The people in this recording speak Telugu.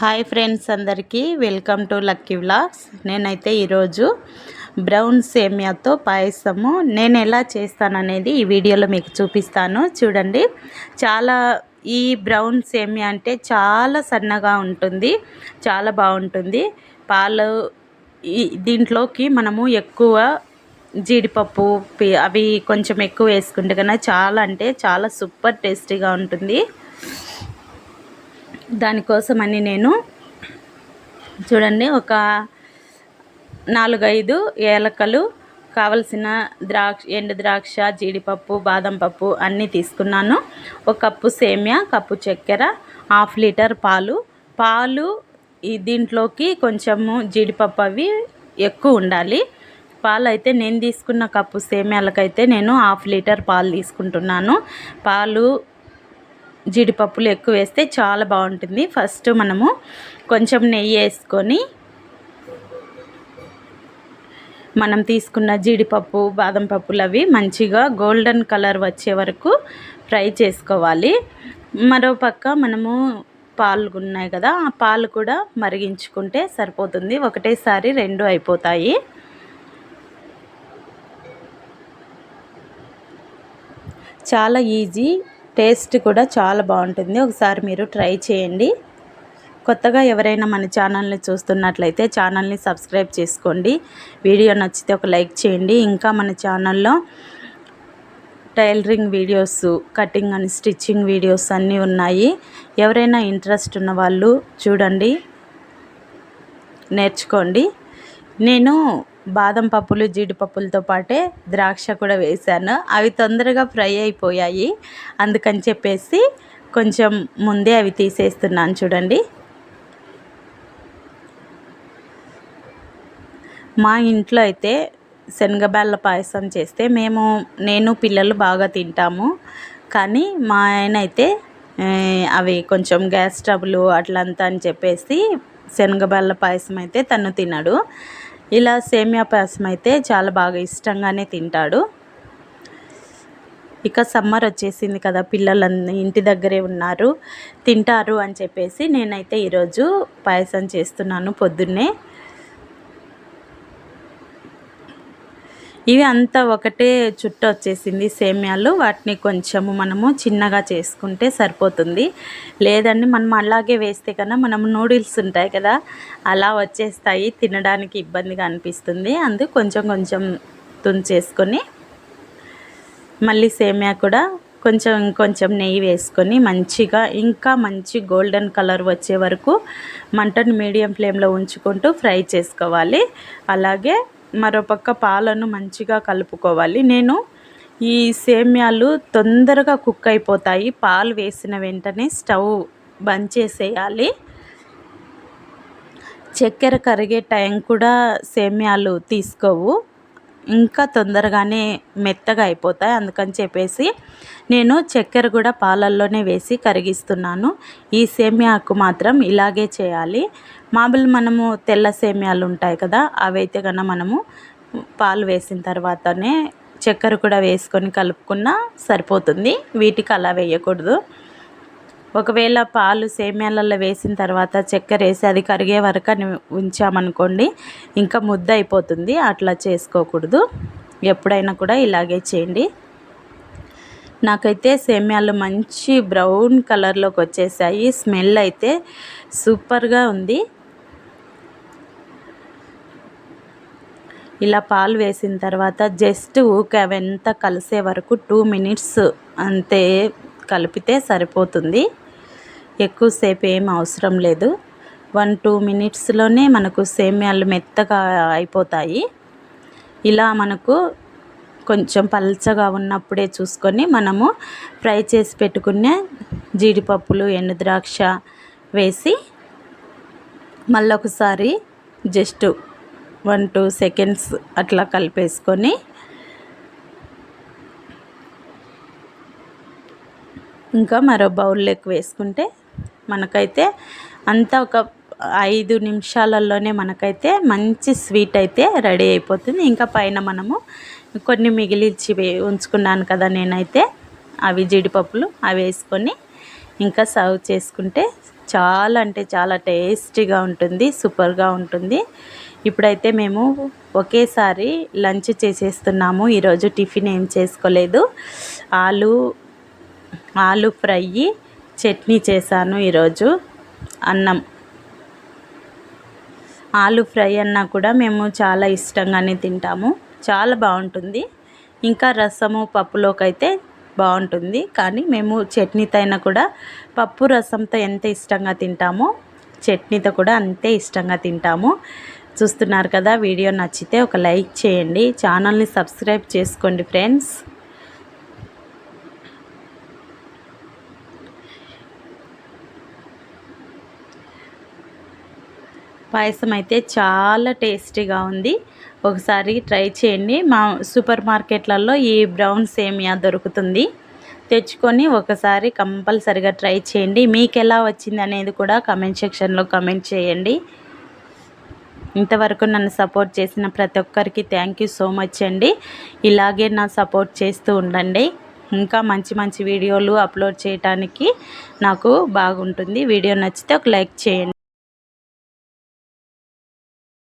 హాయ్ ఫ్రెండ్స్ అందరికీ. Welcome to lucky vlogs. నేనైతే ఈరోజు బ్రౌన్ సేమియాతో పాయసము. నేను ఎలా చేస్తాననేది ఈ వీడియోలో మీకు చూపిస్తాను. చూడండి చాలా ఈ బ్రౌన్ సేమియా అంటే చాలా సన్నగా ఉంటుంది చాలా బాగుంటుంది. పాలు దీంట్లోకి మనము ఎక్కువ జీడిపప్పు అవి కొంచెం ఎక్కువ వేసుకుంటే కన్నా చాలా అంటే చాలా సూపర్ టేస్టీగా ఉంటుంది. దానికోసమని నేను చూడండి ఒక నాలుగైదు ఏలకలు కావలసిన ద్రాక్ష ఎండు ద్రాక్ష జీడిపప్పు బాదం పప్పు అన్నీ తీసుకున్నాను. ఒక కప్పు సేమియా కప్పు చక్కెర హాఫ్ లీటర్ పాలు. పాలు ఈ దీంట్లోకి కొంచెము జీడిపప్పు అవి ఎక్కువ ఉండాలి. పాలు అయితే నేను తీసుకున్న కప్పు సేమియాలకైతే నేను హాఫ్ లీటర్ పాలు తీసుకుంటున్నాను. పాలు జీడిపప్పులు ఎక్కువ వేస్తే చాలా బాగుంటుంది. ఫస్ట్ మనము కొంచెం నెయ్యి వేసుకొని మనం తీసుకున్న జీడిపప్పు బాదం పప్పులు అవి మంచిగా గోల్డెన్ కలర్ వచ్చే వరకు ఫ్రై చేసుకోవాలి. మరో పక్క మనము పాలు ఉన్నాయి కదా ఆ పాలు కూడా మరిగించుకుంటే సరిపోతుంది. ఒకటేసారి రెండు అయిపోతాయి. చాలా ఈజీ టేస్ట్ కూడా చాలా బాగుంటుంది. ఒకసారి మీరు ట్రై చేయండి. కొత్తగా ఎవరైనా మన ఛానల్ని చూస్తున్నట్లయితే ఛానల్ని సబ్స్క్రైబ్ చేసుకోండి. వీడియో నచ్చితే ఒక లైక్ చేయండి. ఇంకా మన ఛానల్లో tailoring videos cutting and stitching videos అన్నీ ఉన్నాయి. ఎవరైనా ఇంట్రెస్ట్ ఉన్న వాళ్ళు చూడండి. నేర్చుకోండి. నేను బాదం పప్పులు జీడిపప్పులతో పాటే ద్రాక్ష కూడా వేశాను. అవి తొందరగా ఫ్రై అయిపోయాయి. అందుకని చెప్పేసి కొంచెం ముందే అవి తీసేస్తున్నాను చూడండి. మా ఇంట్లో అయితే శనగబెల్ల పాయసం చేస్తే మేము నేను పిల్లలు బాగా తింటాము. కానీ మా ఆయన అయితే అవి కొంచెం గ్యాస్ ట్రబుల్ అట్లంతా అని చెప్పేసి శనగబెల్ల పాయసం అయితే తను తినడు. ఇలా సేమియా పాయసం అయితే చాలా బాగా ఇష్టంగానే తింటాడు. ఇక సమ్మర్ వచ్చేసింది కదా పిల్లలన్నీ ఇంటి దగ్గరే ఉన్నారు తింటారు అని చెప్పేసి నేనైతే ఈరోజు పాయసం చేస్తున్నాను పొద్దున్నే. ఇవి అంతా ఒకటే చుట్ట వచ్చేసింది సేమ్యాలు. వాటిని కొంచెము మనము చిన్నగా చేసుకుంటే సరిపోతుంది. లేదండి మనం అలాగే వేస్తే కన్నా మనం నూడిల్స్ ఉంటాయి కదా అలా వచ్చేస్తాయి తినడానికి ఇబ్బందిగా అనిపిస్తుంది. అందు కొంచెం కొంచెం తుంచేసుకొని మళ్ళీ సేమ్యా కూడా కొంచెం కొంచెం నెయ్యి వేసుకొని మంచిగా ఇంకా మంచి గోల్డెన్ కలర్ వచ్చే వరకు మంటను మీడియం ఫ్లేమ్లో ఉంచుకుంటూ ఫ్రై చేసుకోవాలి. అలాగే మరోపక్క పాలను మంచిగా కలుపుకోవాలి. నేను ఈ సేమ్యాలు తొందరగా కుక్ అయిపోతాయి. పాలు వేసిన వెంటనే స్టవ్ బంద్ చేసేయాలి. చక్కెర కరిగే టైం కూడా సేమ్యాలు తీసుకోవు. ఇంకా తొందరగానే మెత్తగా అయిపోతాయి. అందుకని చెప్పేసి నేను చక్కెర కూడా పాలల్లోనే వేసి కరిగిస్తున్నాను. ఈ సేమ్యాకు మాత్రం ఇలాగే చేయాలి. మామూలు మనము తెల్ల సేమ్యాలు ఉంటాయి కదా అవైతే కన్నా మనము పాలు వేసిన తర్వాతనే చక్కెర కూడా వేసుకొని కలుపుకున్నా సరిపోతుంది. వీటికి అలా వేయకూడదు. ఒకవేళ పాలు సేమ్యాలలో వేసిన తర్వాత చక్కెర వేసి అది కరిగే వరకు ఉంచామనుకోండి ఇంకా ముద్ద అయిపోతుంది. అట్లా చేసుకోకూడదు. ఎప్పుడైనా కూడా ఇలాగే చేయండి. నాకైతే సేమ్యాలు మంచి బ్రౌన్ కలర్లోకి వచ్చేసాయి. స్మెల్ అయితే సూపర్గా ఉంది. ఇలా పాలు వేసిన తర్వాత జస్ట్ ఊకే అవంతా కలిసే వరకు టూ మినిట్స్ అంతే కలిపితే సరిపోతుంది. ఎక్కువసేపు ఏం అవసరం లేదు. వన్ టూ మినిట్స్లోనే మనకు సేమ్యాలు మెత్తగా అయిపోతాయి. ఇలా మనకు కొంచెం పల్చగా ఉన్నప్పుడే చూసుకొని మనము ఫ్రై చేసి పెట్టుకునే జీడిపప్పులు ఎండుద్రాక్ష వేసి మళ్ళొకసారి జస్ట్ వన్ టూ సెకండ్స్ అట్లా కలిపేసుకొని ఇంకా మరో బౌల్లోకి వేసుకుంటే మనకైతే అంతా ఒక ఐదు నిమిషాలలోనే మనకైతే మంచి స్వీట్ అయితే రెడీ అయిపోతుంది. ఇంకా పైన మనము కొన్ని మిగిలిచి ఉంచుకున్నాను కదా నేనైతే. అవి జీడిపప్పులు అవి వేసుకొని ఇంకా సర్వ్ చేసుకుంటే చాలా అంటే చాలా టేస్టీగా ఉంటుంది సూపర్గా ఉంటుంది. ఇప్పుడైతే మేము ఒకేసారి లంచ్ చేసేస్తున్నాము. ఈరోజు టిఫిన్ ఏం చేసుకోలేదు. ఆలు ఆలు ఫ్రై చట్నీ చేశాను ఈరోజు అన్నం. ఆలు ఫ్రై అన్నా కూడా మేము చాలా ఇష్టంగానే తింటాము. చాలా బాగుంటుంది. ఇంకా రసము పప్పులోకి అయితే బాగుంటుంది. కానీ మేము చట్నీతో అయినా కూడా పప్పు రసంతో ఎంత ఇష్టంగా తింటామో చట్నీతో కూడా అంతే ఇష్టంగా తింటాము. చూస్తున్నారు కదా వీడియో నచ్చితే ఒక లైక్ చేయండి. ఛానల్ని సబ్స్క్రైబ్ చేసుకోండి ఫ్రెండ్స్. పాయసం అయితే చాలా టేస్టీగా ఉంది. ఒకసారి ట్రై చేయండి. మా సూపర్ మార్కెట్లలో ఈ బ్రౌన్ సేమియా దొరుకుతుంది. తెచ్చుకొని ఒకసారి కంపల్సరిగా ట్రై చేయండి. మీకు ఎలా వచ్చింది అనేది కూడా కమెంట్ సెక్షన్లో కమెంట్ చేయండి. ఇంతవరకు నన్ను సపోర్ట్ చేసిన ప్రతి ఒక్కరికి థ్యాంక్ యూ సో మచ్ అండి. ఇలాగే నా సపోర్ట్ చేస్తూ ఉండండి. ఇంకా మంచి మంచి వీడియోలు అప్లోడ్ చేయడానికి నాకు బాగుంటుంది. వీడియో నచ్చితే ఒక లైక్ చేయండి.